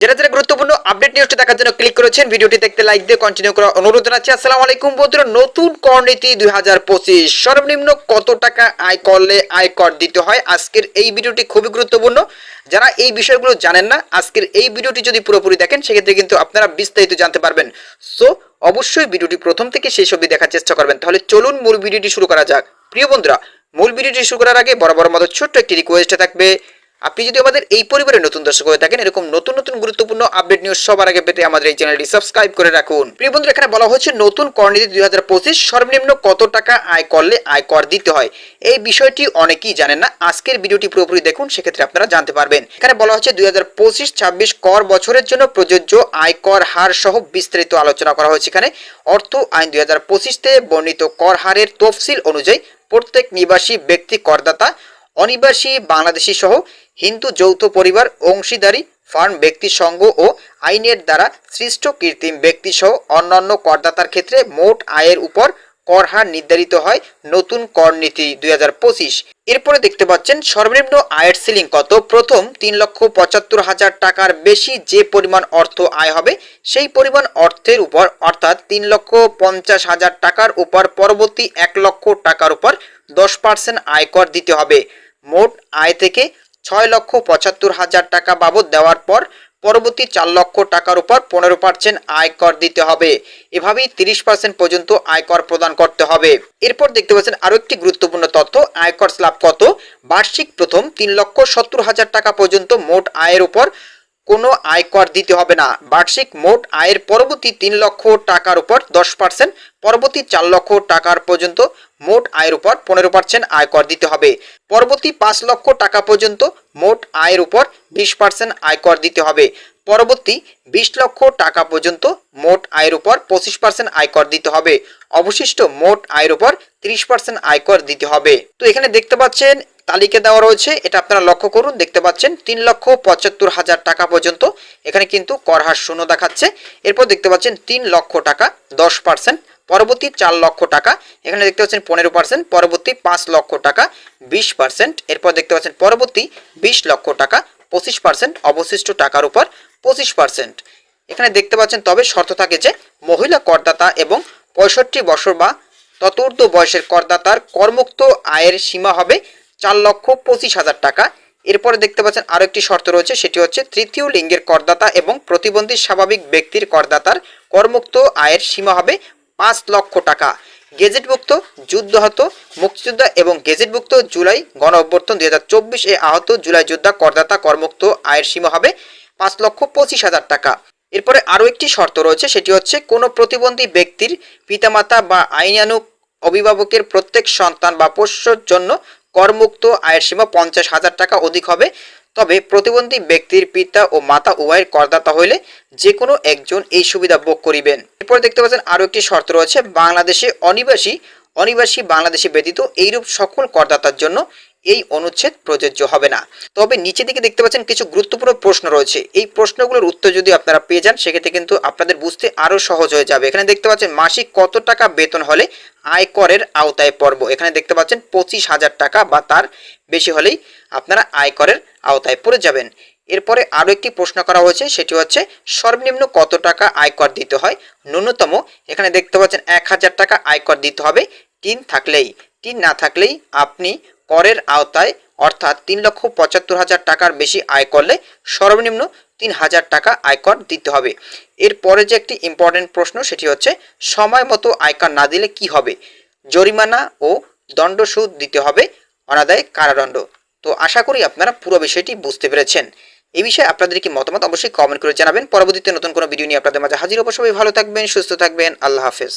যারা যারা গুরুত্বপূর্ণ আপডেট নিউজটি দেখার জন্য ক্লিক করেছেন, ভিডিওটি দেখতে লাইক দিয়ে কন্টিনিউ করার অনুরোধ জানাচ্ছি। আসসালামু আলাইকুম বন্ধুরা, নতুন কর নীতি দুই হাজার পঁচিশ। সর্বনিম্ন কত টাকা আয় করলে আয়কর দিতে হয়? আজকের এই ভিডিওটি খুবই গুরুত্বপূর্ণ। যারা এই বিষয়গুলো জানেন না, আজকের এই ভিডিওটি যদি পুরোপুরি দেখেন, সেক্ষেত্রে কিন্তু আপনারা বিস্তারিত জানতে পারবেন। সো অবশ্যই ভিডিওটি প্রথম থেকে শেষ অবধি দেখার চেষ্টা করবেন। তাহলে চলুন মূল ভিডিওটি শুরু করা যাক। প্রিয় বন্ধুরা, মূল ভিডিওটি শুরু করার আগে বড় বড় মতো ছোট্ট একটি রিকোয়েস্ট থাকবে। আপনি যদি আমাদের এই পরিবারের নতুন দর্শক হয়ে থাকেন, এরকম নতুন নতুন গুরুত্বপূর্ণ আপডেট নিউজ সবার আগে পেতে আমাদের এই চ্যানেলটি সাবস্ক্রাইব করে রাখুন। প্রিয় বন্ধুরা, এখানে বলা হচ্ছে নতুন করনীতি দুই হাজার পঁচিশ সর্বনিম্ন কত টাকা আয় করলে আয় কর দিতে হয়? এই বিষয়টি অনেকেই জানেন না। আজকের ভিডিওটি পুরোপুরি দেখুন, সেক্ষেত্রে আপনারা জানতে পারবেন। এখানে বলা হচ্ছে, দুই হাজার পঁচিশ ছাব্বিশ কর বছরের জন্য প্রযোজ্য আয় কর হার সহ বিস্তারিত আলোচনা করা হয়েছে এখানে। অর্থ আইন দুই হাজার পঁচিশতে বর্ণিত কর হারের তফসিল অনুযায়ী প্রত্যেক নিবাসী ব্যক্তি করদাতা, অনিবাসী, বাংলাদেশি সহ হিন্দু যৌথ পরিবার, অংশীদারি ফার্ম ব্যক্তি সংঘ ও আইনের দ্বারা সৃষ্ট কৃত্রিম ব্যক্তি সহ অন্যান্য করদাতার ক্ষেত্রে মোট আয়ের উপর কর হার নির্ধারিত হয় নতুন কর নীতি দুই হাজার পঁচিশ। এরপরে দেখতে পাচ্ছেন, সর্বনিম্ন আয়ের সিলিং কত? প্রথম তিন লক্ষ পঁচাত্তর হাজার টাকার বেশি যে পরিমাণ অর্থ আয় হবে, সেই পরিমাণ অর্থের উপর, অর্থাৎ তিন লক্ষ পঞ্চাশ হাজার টাকার উপর, পরবর্তী এক লক্ষ টাকার উপর দশ পার্সেন্ট আয়কর দিতে হবে। মোট আয় থেকে ছয় লক্ষ পঁচাত্তর হাজার টাকা বাবদ দেওয়ার পর পরবর্তী চার লক্ষ টাকার উপর পনেরো পার্সেন্ট আয়কর দিতে হবে। এভাবেই তিরিশ পার্সেন্ট পর্যন্ত আয়কর প্রদান করতে হবে। এরপর দেখতে পাচ্ছেন আরও একটি গুরুত্বপূর্ণ তথ্য, আয়কর স্ল্যাব কত? বার্ষিক প্রথম তিন লক্ষ সত্তর হাজার টাকা পর্যন্ত মোট আয়ের উপর কোনো আয়কর দিতে হবে না। বার্ষিক মোট আয়ের পরবর্তী তিন লক্ষ টাকার উপর দশ পার্সেন্ট পরবর্তী চার লক্ষ টাকার পর্যন্ত মোট আয়ের উপর পনেরো পার্সেন্ট আয়কর দিতে হবে। পরবর্তী পাঁচ লক্ষ টাকা পর্যন্ত মোট আয়ের উপর বিশ পার্সেন্ট আয়কর দিতে হবে। পরবর্তী বিশ লক্ষ টাকা পর্যন্ত মোট আয়ের উপর পঁচিশ পার্সেন্ট আয়কর দিতে হবে। অবশিষ্ট মোট আয়ের উপর ত্রিশ পার্সেন্ট আয়কর দিতে হবে। তো এখানে দেখতে পাচ্ছেন তালিকা দেওয়া রয়েছে, এটা আপনারা লক্ষ্য করুন, দেখতে পাচ্ছেন তিন লক্ষ পঁচাত্তর হাজার টাকা পর্যন্ত এখানে কিন্তু কর হার শূন্য দেখাচ্ছে। এরপর দেখতে পাচ্ছেন তিন লক্ষ টাকা, দশ পার্সেন্ট, পরবর্তী চার লক্ষ টাকা, এখানে দেখতে পাচ্ছেন পনেরো পার্সেন্ট, পরবর্তী পাঁচ লক্ষ টাকা, বিশ পার্সেন্ট, এরপর দেখতে পাচ্ছেন পরবর্তী বিশ লক্ষ টাকা, পঁচিশ পার্সেন্ট, অবশিষ্ট টাকার উপর পঁচিশ পার্সেন্ট। এখানে দেখতে পাচ্ছেন তবে শর্ত থাকে যে মহিলা করদাতা এবং পঁয়ষট্টি বছর বা ততূর্ধ্ব বয়সের করদাতার করমুক্ত আয়ের সীমা হবে চার লক্ষ পঁচিশ হাজার টাকা। এরপরে দেখতে পাচ্ছেন আরও একটি শর্ত রয়েছে, সেটি হচ্ছে তৃতীয় লিঙ্গের করদাতা এবং প্রতিবন্ধী স্বাভাবিক ব্যক্তির করদাতার কর্মুক্ত আয়ের সীমা হবে পাঁচ লক্ষ টাকা। গেজেটভুক্ত, যুদ্ধাহত, মুক্তিযোদ্ধা এবং গেজেটভুক্ত জুলাই গণ অভ্যর্থন দুই হাজার চব্বিশ এ আহত জুলাই যোদ্ধা করদাতা কর্মুক্ত আয়ের সীমা হবে পাঁচ লক্ষ পঁচিশ হাজার টাকা। এরপরে আরও একটি শর্ত রয়েছে, সেটি হচ্ছে কোনো প্রতিবন্ধী ব্যক্তির পিতামাতা বা আইনানুক অভিভাবকের প্রত্যেক সন্তান বা পোষ্যর জন্য করমুক্ত আয়ের সীমা পঞ্চাশ হাজার টাকা অধিক হবে। তবে প্রতিবন্ধী ব্যক্তির পিতা ও মাতা উভয়ের করদাতা হইলে যে কোনো একজন এই সুবিধা ভোগ করিবেন। এরপর দেখতে পাচ্ছেন আরও একটি শর্ত রয়েছে, বাংলাদেশে অনিবাসী অনিবাসী বাংলাদেশি ব্যতীত এইরূপ সকল করদাতার জন্য এই অনুচ্ছেদ প্রযোজ্য হবে না। তবে নিচে দিকে দেখতে পাচ্ছেন কিছু গুরুত্বপূর্ণ প্রশ্ন রয়েছে। এই প্রশ্নগুলোর উত্তর যদি আপনারা পেয়ে যান, সেক্ষেত্রে কিন্তু আপনাদের বুঝতে আরও সহজ হয়ে যাবে। এখানে দেখতে পাচ্ছেন মাসিক কত টাকা বেতন হলে আয়করের আওতায় পড়ব? এখানে দেখতে পাচ্ছেন পঁচিশ হাজার টাকা বা তার বেশি হলেই আপনারা আয়করের আওতায় পড়ে যাবেন। এরপরে আরও একটি প্রশ্ন করা হয়েছে, সেটি হচ্ছে সর্বনিম্ন কত টাকা আয়কর দিতে হয়? ন্যূনতম এখানে দেখতে পাচ্ছেন এক হাজার টাকা আয়কর দিতে হবে। টিন থাকলেই টিন না থাকলেই আপনি করের আওতায়, অর্থাৎ তিন লক্ষ পঁচাত্তর হাজার টাকার বেশি আয় করলে সর্বনিম্ন তিন হাজার টাকা আয়কর দিতে হবে। এরপরে যে একটি ইম্পর্টেন্ট প্রশ্ন, সেটি হচ্ছে, সময় মতো আয়কর না দিলে কি হবে? জরিমানা ও দণ্ড সুদ দিতে হবে, অনাদায় কারাদণ্ড। তো আশা করি আপনারা পুরো বিষয়টি বুঝতে পেরেছেন। এই বিষয়ে আপনাদের কি মতামত অবশ্যই কমেন্ট করে জানাবেন। পরবর্তীতে নতুন কোনো ভিডিও নিয়ে আপনাদের মাঝে হাজির সবাই ভালো থাকবেন, সুস্থ থাকবেন। আল্লাহ হাফেজ।